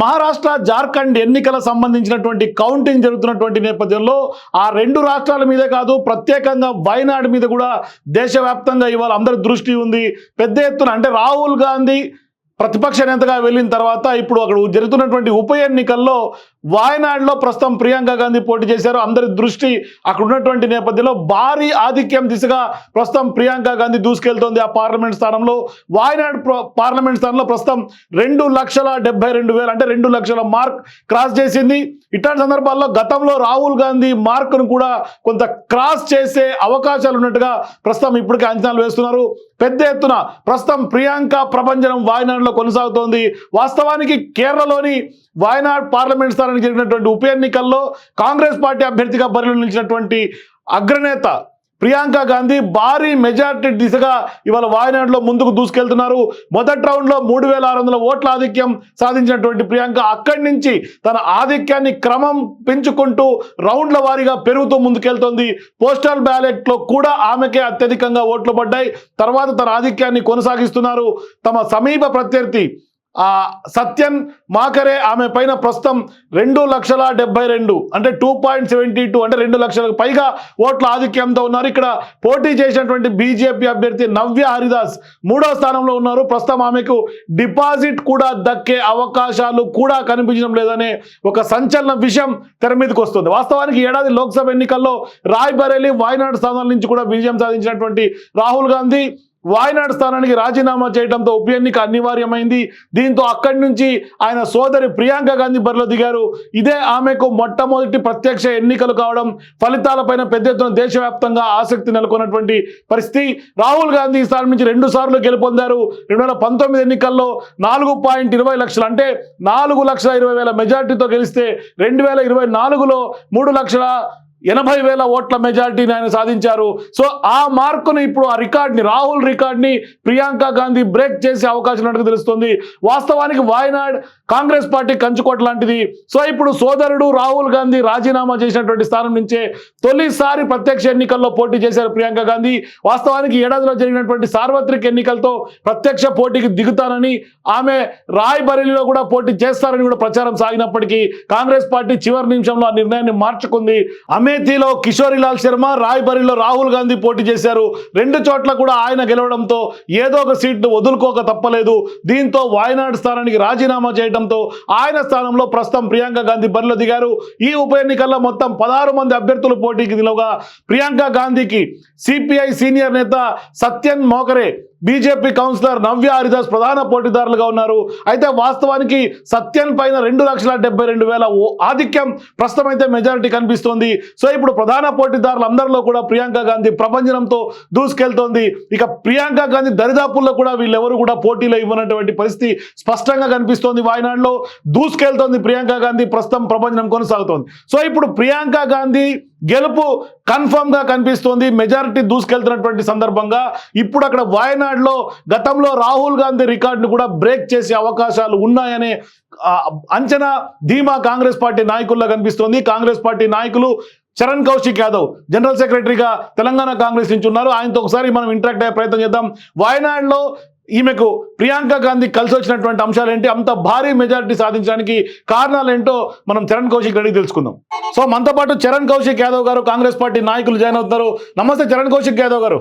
మహారాష్ట్ర జార్ఖండ్ ఎన్నికల సంబంధించినటువంటి కౌంటింగ్ జరుగుతున్నటువంటి నేపథ్యంలో ఆ రెండు రాష్ట్రాల మీదే కాదు ప్రత్యేకంగా వయనాడు మీద కూడా దేశవ్యాప్తంగా ఇవాళ అందరి దృష్టి ఉంది. పెద్ద ఎత్తున అంటే రాహుల్ గాంధీ ప్రతిపక్ష నేతగా వెళ్ళిన తర్వాత ఇప్పుడు అక్కడ జరుగుతున్నటువంటి ఉప ఎన్నికల్లో వాయనాడులో ప్రస్తుతం ప్రియాంక గాంధీ పోటీ చేశారు. అందరి దృష్టి అక్కడ ఉన్నటువంటి నేపథ్యంలో భారీ ఆధిక్యం దిశగా ప్రస్తుతం ప్రియాంక గాంధీ దూసుకెళ్తోంది ఆ పార్లమెంట్ స్థానంలో. వాయనాడు పార్లమెంట్ స్థానంలో ప్రస్తుతం రెండు లక్షల డెబ్బై రెండు వేలు అంటే రెండు లక్షల మార్క్ క్రాస్ చేసింది. ఇట్లాంటి సందర్భాల్లో గతంలో రాహుల్ గాంధీ మార్కును కూడా కొంత క్రాస్ చేసే అవకాశాలు ఉన్నట్టుగా ప్రస్తుతం ఇప్పటికే అంచనాలు వేస్తున్నారు. పెద్ద ఎత్తున ప్రస్తుతం ప్రియాంక ప్రపంచం వాయనాడులో కొనసాగుతోంది. వాస్తవానికి కేరళలోని వాయనాడ్ పార్లమెంట్ స్థానానికి జరిగినటువంటి ఉప ఎన్నికల్లో కాంగ్రెస్ పార్టీ అభ్యర్థిగా బరిలో నిలిచినటువంటి అగ్రనేత ప్రియాంక గాంధీ భారీ మెజార్టీ దిశగా ఇవాళ వాయనాడులో ముందుకు దూసుకెళ్తున్నారు. మొదటి రౌండ్లో మూడు వేల ఆరు వందల ఓట్ల ఆధిక్యం సాధించినటువంటి ప్రియాంక అక్కడి నుంచి తన ఆధిక్యాన్ని క్రమం పెంచుకుంటూ రౌండ్ల వారీగా పెరుగుతూ ముందుకెళ్తోంది. పోస్టల్ బ్యాలెట్లో కూడా ఆమెకే అత్యధికంగా ఓట్లు పడ్డాయి. తర్వాత తన ఆధిక్యాన్ని కొనసాగిస్తున్నారు. తమ సమీప ప్రత్యర్థి సత్యన్ మాకరే ఆమె పైన ప్రస్తుతం రెండు లక్షల డెబ్బై రెండు అంటే టూ పాయింట్ సెవెంటీ టూ అంటే రెండు లక్షలకు పైగా ఓట్ల ఆధిక్యంతో ఉన్నారు. ఇక్కడ పోటీ చేసినటువంటి బీజేపీ అభ్యర్థి నవ్య హరిదాస్ మూడో స్థానంలో ఉన్నారు. ప్రస్తుతం ఆమెకు డిపాజిట్ కూడా దక్కే అవకాశాలు కూడా కనిపించడం లేదనే ఒక సంచలన విషయం తెర మీదకి వస్తుంది. వాస్తవానికి ఏడాది లోక్సభ ఎన్నికల్లో రాయ్ బరేలీ వాయనాడు స్థానాల నుంచి కూడా విజయం సాధించినటువంటి రాహుల్ గాంధీ వాయనాడు స్థానానికి రాజీనామా చేయడంతో ఉప ఎన్నిక అనివార్యమైంది. దీంతో అక్కడి నుంచి ఆయన సోదరి ప్రియాంక గాంధీ బరిలో దిగారు. ఇదే ఆమెకు మొట్టమొదటి ప్రత్యక్ష ఎన్నికలు కావడం ఫలితాలపైన పెద్ద ఎత్తున దేశవ్యాప్తంగా ఆసక్తి నెలకొన్నటువంటి పరిస్థితి. రాహుల్ గాంధీ స్థానం నుంచి రెండు సార్లు గెలుపొందారు. రెండు వేల పంతొమ్మిది ఎన్నికల్లో నాలుగు పాయింట్ ఇరవై లక్షలు అంటే నాలుగు లక్షల ఇరవై వేల మెజార్టీతో గెలిస్తే రెండు వేల ఇరవై నాలుగులో మూడు లక్షల ఎనభై వేల ఓట్ల మెజార్టీని ఆయన సాధించారు. సో ఆ మార్కును ఇప్పుడు ఆ రికార్డ్ని రాహుల్ రికార్డ్ని ప్రియాంక గాంధీ బ్రేక్ చేసే అవకాశం ఉన్నట్టుగా తెలుస్తుంది. వాస్తవానికి వాయనాడ్ కాంగ్రెస్ పార్టీ కంచుకోట లాంటిది. సో ఇప్పుడు సోదరుడు రాహుల్ గాంధీ రాజీనామా చేసినటువంటి స్థానం నుంచే తొలిసారి ప్రత్యక్ష ఎన్నికల్లో పోటీ చేశారు ప్రియాంక గాంధీ. వాస్తవానికి ఏడాదిలో జరిగినటువంటి సార్వత్రిక ఎన్నికలతో ప్రత్యక్ష పోటీకి దిగుతానని ఆమె రాయ్బరేలీలో కూడా పోటీ చేస్తారని కూడా ప్రచారం సాగినప్పటికీ కాంగ్రెస్ పార్టీ చివరి నిమిషంలో ఆ నిర్ణయాన్ని మార్చుకుంది. అమేథీలో కిషోరిలాల్ శర్మ రాయ్బరిలో రాహుల్ గాంధీ పోటీ చేశారు. రెండు చోట్ల కూడా ఆయన గెలవడంతో ఏదో ఒక సీట్ను వదులుకోక తప్పలేదు. దీంతో వాయనాడ్ స్థానానికి రాజీనామా చేయడంతో ఆయన స్థానంలో ప్రస్తుతం ప్రియాంక గాంధీ బరిలో దిగారు. ఈ ఉప ఎన్నికల్లో మొత్తం పదహారు మంది అభ్యర్థులు పోటీకి నిలవగా ప్రియాంక గాంధీకి సిపిఐ సీనియర్ నేత సత్యన్ మోకరే బీజేపీ కౌన్సిలర్ నవ్య హరిదాస్ ప్రధాన పోటీదారులుగా ఉన్నారు. అయితే వాస్తవానికి సత్యన్ పైన రెండు లక్షల డెబ్బై రెండు వేల ఓ- ఆధిక్యం ప్రస్తుతం అయితే మెజారిటీ కనిపిస్తోంది. సో ఇప్పుడు ప్రధాన పోటీదారులు అందరిలో కూడా ప్రియాంక గాంధీ ప్రపంచంతో దూసుకెళ్తోంది. ఇక ప్రియాంక గాంధీ దరిదాపుల్లో కూడా వీళ్ళెవరు కూడా పోటీలో ఇవ్వనటువంటి పరిస్థితి స్పష్టంగా కనిపిస్తోంది వాయనాడులో. దూసుకెళ్తోంది ప్రియాంక గాంధీ ప్రస్తుతం ప్రపంచం కొనసాగుతోంది. సో ఇప్పుడు ప్రియాంక గాంధీ గెలుపు కన్ఫర్మ్గా కనిపిస్తోంది. మెజారిటీ దూసుకెళ్తున్నటువంటి సందర్భంగా ఇప్పుడు అక్కడ వాయనాడులో గతంలో రాహుల్ గాంధీ రికార్డును కూడా బ్రేక్ చేసే అవకాశాలు ఉన్నాయనే అంచనా ధీమా కాంగ్రెస్ పార్టీ నాయకుల్లో కనిపిస్తోంది. కాంగ్రెస్ పార్టీ నాయకులు చరణ్ కౌశిక్ యాదవ్ జనరల్ సెక్రటరీగా తెలంగాణ కాంగ్రెస్ నుంచి ఉన్నారు. ఆయనతో ఒకసారి మనం ఇంటరాక్ట్ అయ్యే ప్రయత్నం చేద్దాం. వాయనాడులో ఈమెకు ప్రియాంక గాంధీ కలిసి వచ్చినటువంటి అంశాలు ఏంటి అంత భారీ మెజారిటీ సాధించడానికి కారణాలు ఏంటో మనం చరణ్ కౌశిక్ అడిగి తెలుసుకుందాం. సో మనతో పాటు చరణ్ కౌశిక్ యాదవ్ గారు కాంగ్రెస్ పార్టీ నాయకులు జాయిన్ అవుతున్నారు. నమస్తే చరణ్ కౌశిక్ యాదవ్ గారు.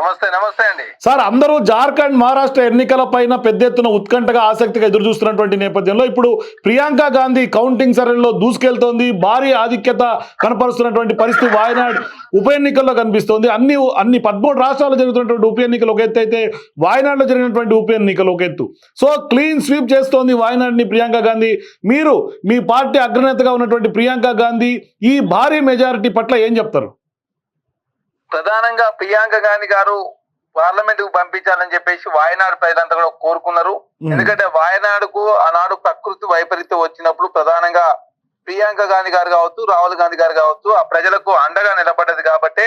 నమస్తే నమస్తే అండి. సార్ అందరూ జార్ఖండ్ మహారాష్ట్ర ఎన్నికల పైన పెద్ద ఎత్తున ఉత్కంఠగా ఆసక్తిగా ఎదురు చూస్తున్నటువంటి నేపథ్యంలో ఇప్పుడు ప్రియాంక గాంధీ కౌంటింగ్ సర్వేలో దూసుకెళ్తోంది భారీ ఆధిక్యత కనపరుస్తున్నటువంటి పరిస్థితి వాయనాడ్ ఉప ఎన్నికల్లో కనిపిస్తోంది. అన్ని అన్ని పదమూడు రాష్ట్రాల్లో జరుగుతున్నటువంటి ఉప ఎన్నికలు ఒక ఎత్తు అయితే వాయనాడ్లో జరిగినటువంటి ఉప ఎన్నికలు ఒక ఎత్తు. సో క్లీన్ స్వీప్ చేస్తోంది వాయనాడ్ని ప్రియాంక గాంధీ. మీరు మీ పార్టీ అగ్రనేతగా ఉన్నటువంటి ప్రియాంక గాంధీ ఈ భారీ మెజారిటీ పట్ల ఏం చెప్తారు? ప్రధానంగా ప్రియాంక గాంధీ గారు పార్లమెంట్కు పంపించాలని చెప్పేసి వాయనాడు ప్రజలంతా కూడా కోరుకున్నారు. ఎందుకంటే వాయనాడుకు ఆనాడు ప్రకృతి వైపరీత్యం వచ్చినప్పుడు ప్రధానంగా ప్రియాంక గాంధీ గారు కావచ్చు రాహుల్ గాంధీ గారు కావచ్చు ఆ ప్రజలకు అండగా నిలబడ్డది కాబట్టి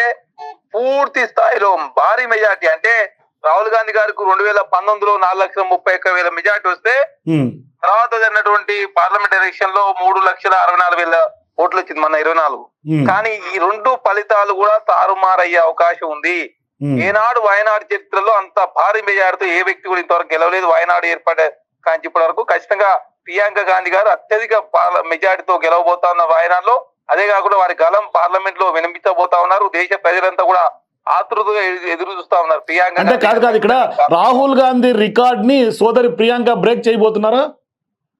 పూర్తి స్థాయిలో భారీ మెజార్టీ. అంటే రాహుల్ గాంధీ గారికి రెండు వేల పంతొమ్మిదిలో నాలుగు లక్షల ముప్పై ఒక్క వేల మెజార్టీ వస్తే తర్వాత జరిగినటువంటి పార్లమెంట్ ఎలక్షన్లో మూడు లక్షల అరవై నాలుగు వేల ఓట్లు వచ్చింది మన ఇరవై నాలుగు. కానీ ఈ రెండు ఫలితాలు కూడా తారుమారయ్యే అవకాశం ఉంది. ఏనాడు వాయనాడు చరిత్రలో అంత భారీ మెజార్టీతో ఏ వ్యక్తి కూడా ఇంతవరకు గెలవలేదు. వాయనాడు ఏర్పడే కానీ ఇప్పటి వరకు ఖచ్చితంగా ప్రియాంక గాంధీ గారు అత్యధిక మెజారిటీతో గెలవబోతా ఉన్న వాయనాడులో అదే కాకుండా వారి గలం పార్లమెంట్లో వినిపించబోతా ఉన్నారు. దేశ ప్రజలంతా కూడా ఆతృతగా ఎదు- ఎదురు చూస్తా ఉన్నారు. ప్రియాంక అంటే కాదు కాదు ఇక్కడ రాహుల్ గాంధీ రికార్డ్ని సోదరి ప్రియాంక బ్రేక్ చేయబోతున్నారా?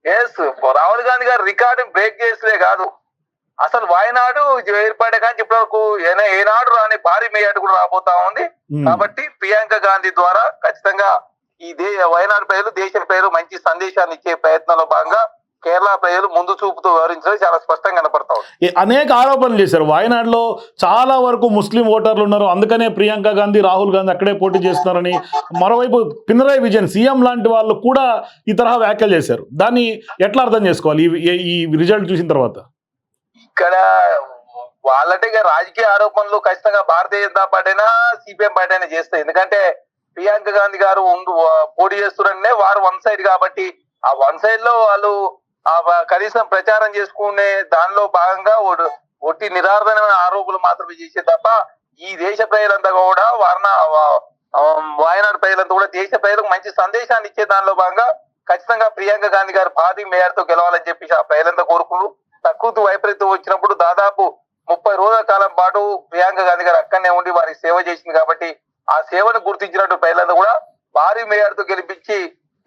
ఎస్ రాహుల్ గాంధీ గారు రికార్డు బ్రేక్ చేసలే కాదు. అసలు వాయనాడు ఏర్పడే కానీ ఇప్పటి వరకు ఏనా- ఏనాడు రాని భారీ మేయాడు కూడా రాబోతా ఉంది. కాబట్టి ప్రియాంక గాంధీ ద్వారా ఖచ్చితంగా ఈ దే వయనాడు ప్రజలు దేశ ప్రజలు మంచి సందేశాన్ని ఇచ్చే ప్రయత్నంలో భాగంగా కేరళ ప్రజలు ముందు చూపుతూ వివరించడం చాలా స్పష్టంగా కనపడతా ఉంది. అనేక ఆరోపణలు చేశారు. వాయనాడులో చాలా వరకు ముస్లిం ఓటర్లు ఉన్నారు. అందుకనే ప్రియాంక గాంధీ రాహుల్ గాంధీ అక్కడే పోటీ చేస్తున్నారని మరోవైపు పినరాయి విజయన్ సీఎం లాంటి వాళ్ళు కూడా ఈ తరహా వ్యాఖ్యలు చేశారు. దాన్ని ఎట్లా అర్థం చేసుకోవాలి? ఈ రిజల్ట్ చూసిన తర్వాత? ఇక్కడ వాళ్ళంటే రాజకీయ ఆరోపణలు ఖచ్చితంగా భారతీయ జనతా పార్టీ అయినా సిపిఎం పార్టీ అయినా చేస్తాయి. ఎందుకంటే ప్రియాంక గాంధీ గారు పోటీ చేస్తున్నారనే వారు వన్ సైడ్ కాబట్టి ఆ వన్ సైడ్లో వాళ్ళు ఆ కనీసం ప్రచారం చేసుకునే దానిలో భాగంగా ఒట్టి నిరాధారమైన ఆరోపణలు మాత్రమే చేసే తప్ప ఈ దేశ ప్రజలంతా కూడా వారణ వాయనాడు ప్రజలంతా కూడా దేశ ప్రజలకు మంచి సందేశాన్ని ఇచ్చే దానిలో భాగంగా ఖచ్చితంగా ప్రియాంక గాంధీ గారు పార్టీ మేయర్తో గెలవాలని చెప్పి ఆ ప్రజలంతా కోరుకున్నారు ప్రకృతి వైపరీత్యం వచ్చినప్పుడు దాదాపు ముప్పై రోజుల కాలం పాటు ప్రియాంక గాంధీ గారు అక్కడనే ఉండి వారికి సేవ చేసింది కాబట్టి ఆ సేవను గుర్తించినట్టు ప్రజలందరూ కూడా భారీ మేయర్తో గెలిపించి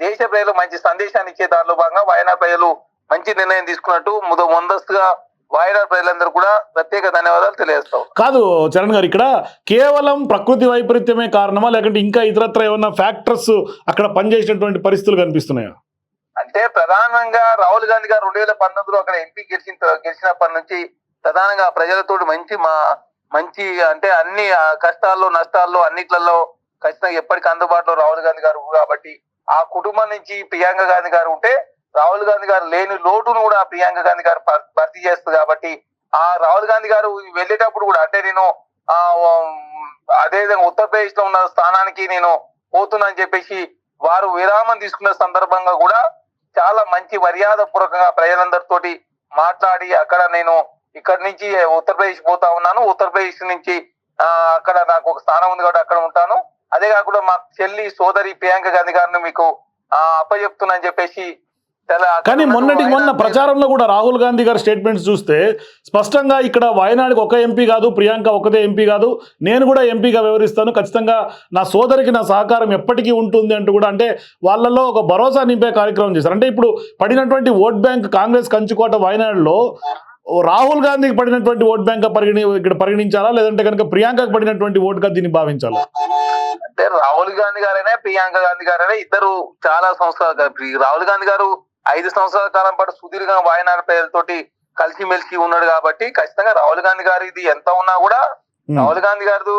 దేశ ప్రజలు మంచి సందేశాన్ని ఇచ్చే దానిలో భాగంగా వాయనా ప్రజలు మంచి నిర్ణయం తీసుకున్నట్టు ముద ముందస్తుగా వాయనాడు ప్రజలందరూ కూడా ప్రత్యేక ధన్యవాదాలు తెలియజేస్తాం. కాదు చరణ్ గారు ఇక్కడ కేవలం ప్రకృతి వైపరీత్యమే కారణమా? లేకుంటే ఇంకా ఇతరత్ర ఏమన్నా ఫ్యాక్టర్స్ అక్కడ పనిచేసినటువంటి పరిస్థితులు కనిపిస్తున్నాయా? అంటే ప్రధానంగా రాహుల్ గాంధీ గారు రెండు వేల పంతొమ్మిదిలో అక్కడ ఎంపీ గెలిచిన గెలిచినప్పటి నుంచి ప్రధానంగా ప్రజలతో మంచి మా మంచి అంటే అన్ని కష్టాల్లో నష్టాల్లో అన్నిట్లలో ఖచ్చితంగా ఎప్పటికీ అందుబాటులో రాహుల్ గాంధీ గారు కాబట్టి ఆ కుటుంబం నుంచి ప్రియాంక గాంధీ గారు ఉంటే రాహుల్ గాంధీ గారు లేని లోటును కూడా ప్రియాంక గాంధీ గారు భర్తీ చేస్తుంది కాబట్టి ఆ రాహుల్ గాంధీ గారు వెళ్ళేటప్పుడు కూడా అంటే నేను ఆ అదే విధంగా ఉత్తరప్రదేశ్లో ఉన్న స్థానానికి నేను పోతున్నా అని చెప్పేసి వారు విరామం తీసుకున్న సందర్భంగా కూడా చాలా మంచి మర్యాద పూర్వకంగా ప్రజలందరితోటి మాట్లాడి అక్కడ నేను ఇక్కడ నుంచి ఉత్తరప్రదేశ్ పోతా ఉన్నాను. ఉత్తరప్రదేశ్ నుంచి అక్కడ నాకు ఒక స్థానం ఉంది కాబట్టి అక్కడ ఉంటాను. అదే కాకుండా మా చెల్లి సోదరి ప్రియాంక గాంధీ గారిని మీకు అప్పచెప్తున్నా అని చెప్పేసి కానీ మొన్నటికి మొన్న ప్రచారంలో కూడా రాహుల్ గాంధీ గారి స్టేట్మెంట్స్ చూస్తే స్పష్టంగా ఇక్కడ వయనాడుకి ఒక ఎంపీ కాదు ప్రియాంక ఒకదే ఎంపీ కాదు. నేను కూడా ఎంపీగా వ్యవహరిస్తాను ఖచ్చితంగా నా సోదరికి నా సహకారం ఎప్పటికీ ఉంటుంది అంటూ కూడా అంటే వాళ్ళలో ఒక భరోసా నింపే కార్యక్రమం చేశారు. అంటే ఇప్పుడు పడినటువంటి ఓట్ బ్యాంక్ కాంగ్రెస్ కంచుకోట వయనాడులో రాహుల్ గాంధీకి పడినటువంటి ఓట్ బ్యాంక్ పరిగణి ఇక్కడ పరిగణించాలా? లేదంటే కనుక ప్రియాంకకు పడినటువంటి ఓటుగా దీన్ని భావించాలా? అంటే రాహుల్ గాంధీ గారైనా ప్రియాంక గాంధీ గారైనా ఇద్దరు చాలా సంవత్సరాలు ప్రి- రాహుల్ గాంధీ గారు ఐదు సంవత్సరాల కాలం పాటు సుదీర్ఘంగా వాయనాడు ప్రజలతోటి కలిసిమెలిసి ఉన్నాడు కాబట్టి ఖచ్చితంగా రాహుల్ గాంధీ గారు ఇది ఎంత ఉన్నా కూడా. రాహుల్ గాంధీ గారు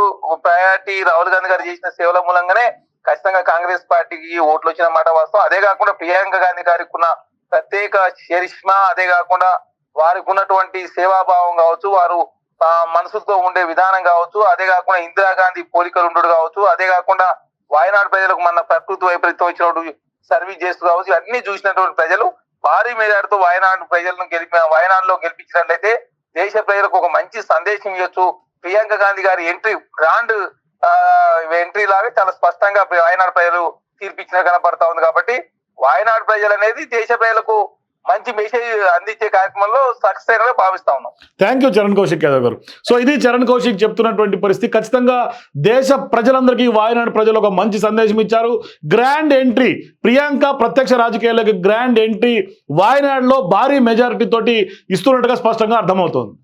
ప్రయారిటీ రాహుల్ గాంధీ గారు చేసిన సేవల మూలంగానే ఖచ్చితంగా కాంగ్రెస్ పార్టీకి ఓట్లు వచ్చిన మాట వాస్తవం అదే కాకుండా ప్రియాంక గాంధీ గారికి ఉన్న ప్రత్యేక చరిష్మా అదే కాకుండా వారికి ఉన్నటువంటి సేవాభావం కావచ్చు వారు మనసుతో ఉండే విధానం కావచ్చు అదే కాకుండా ఇందిరాగాంధీ పోలికలు ఉండడు కావచ్చు అదే కాకుండా వాయనాడు ప్రజలకు మన ప్రకృతి వైపరీత్యం వచ్చినప్పుడు సర్వీస్ చేస్తూ కావచ్చు అన్ని చూసినటువంటి ప్రజలు భారీ మెజార్టీతో వాయనాడు ప్రజలను గెలిపి వయనాడులో గెలిపించినట్లయితే దేశ ప్రజలకు ఒక మంచి సందేశం ఇవ్వచ్చు. ప్రియాంక గాంధీ గారి ఎంట్రీ గ్రాండ్ ఎంట్రీ లాగా చాలా స్పష్టంగా వాయనాడు ప్రజలు తీర్పిచ్చిన కనపడతా ఉంది కాబట్టి వాయనాడు ప్రజలు అనేది దేశ ప్రజలకు మంచి మెసేజ్ అందించే కార్యక్రమంలో సక్సెస్ అయినా భావిస్తా ఉన్నాం. థ్యాంక్ యూ చరణ్ కౌశిక్ యాదవ్ గారు. సో ఇది చరణ్ కౌశిక్ చెప్తున్నటువంటి పరిస్థితి. ఖచ్చితంగా దేశ ప్రజలందరికీ వాయనాడు ప్రజలు ఒక మంచి సందేశం ఇచ్చారు. గ్రాండ్ ఎంట్రీ ప్రియాంక ప్రత్యక్ష రాజకీయాలకు గ్రాండ్ ఎంట్రీ వాయనాడులో భారీ మెజారిటీ తోటి ఇస్తున్నట్టుగా స్పష్టంగా అర్థమవుతోంది.